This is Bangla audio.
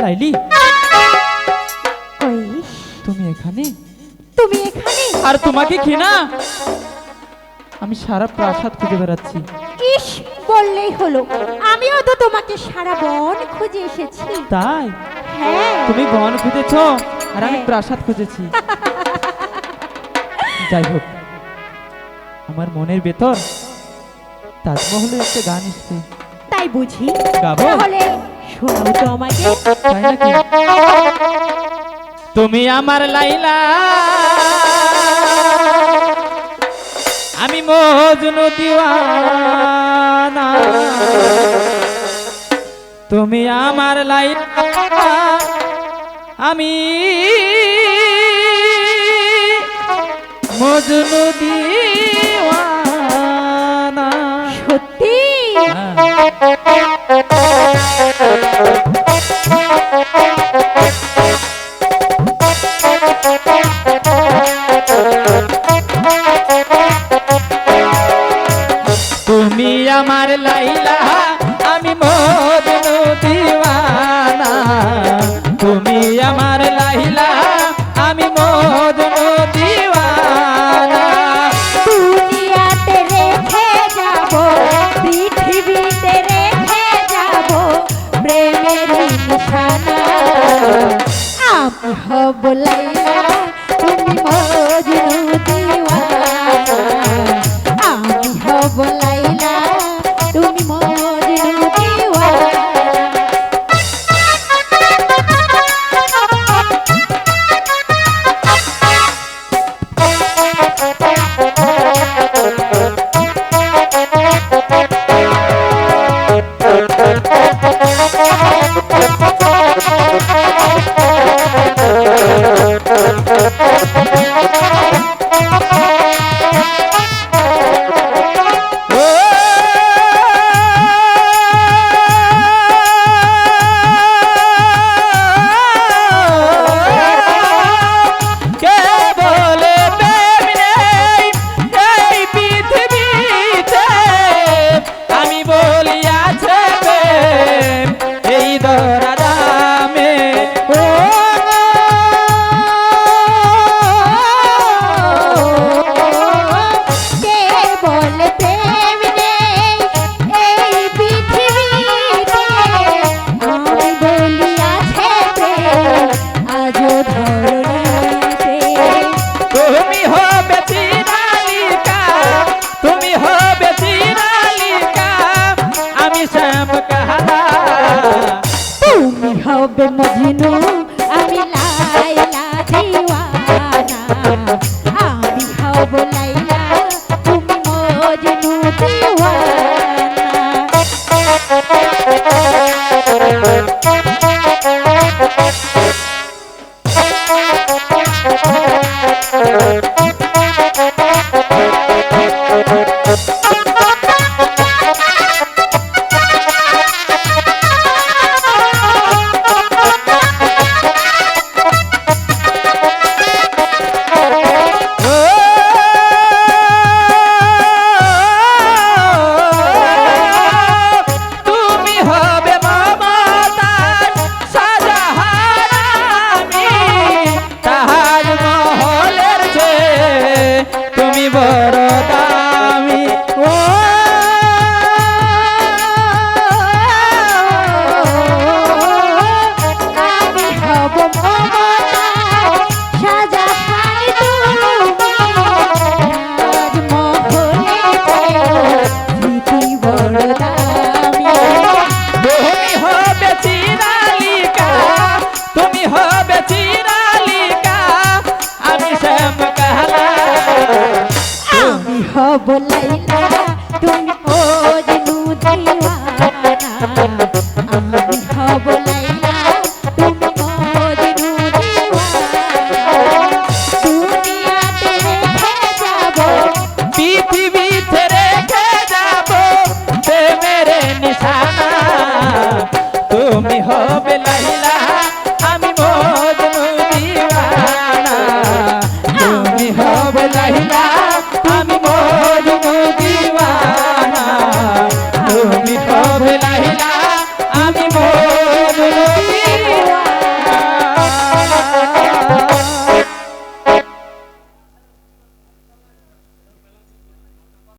লাইলি। কই? তুমি এখানে? তুমি এখানে? আর তোমাকে না? আমি সারা প্রাসাদ খুঁজে বেড়াচ্ছি। ইস বললেই হলো। আমিও তো তোমাকে সারা বন খুঁজে এসেছি। তাই? হ্যাঁ। তুমি বন খুঁজেছো আর আমি হ্যাঁ। প্রাসাদ খুঁজেছি। যাই হোক আমার মনের ভেতর তাজমহলের একটা গান এসছে। তাই বুঝি। গাবো? তাহলে শোনাও তো আমাকে তুমি আমার লাইলা। আমি মজনু দিওয়ানা। তুমি আমার লাইলা। আমি মজনু দিওয়ানা। সত্যি? তুমি আমার লাইলা, আমি মজনু দিওয়ানা। তুমি আমার লাইলা, আমি মজনু দিওয়ানা। রেখে রেখে হব লাইলা হব লাইলা তুমি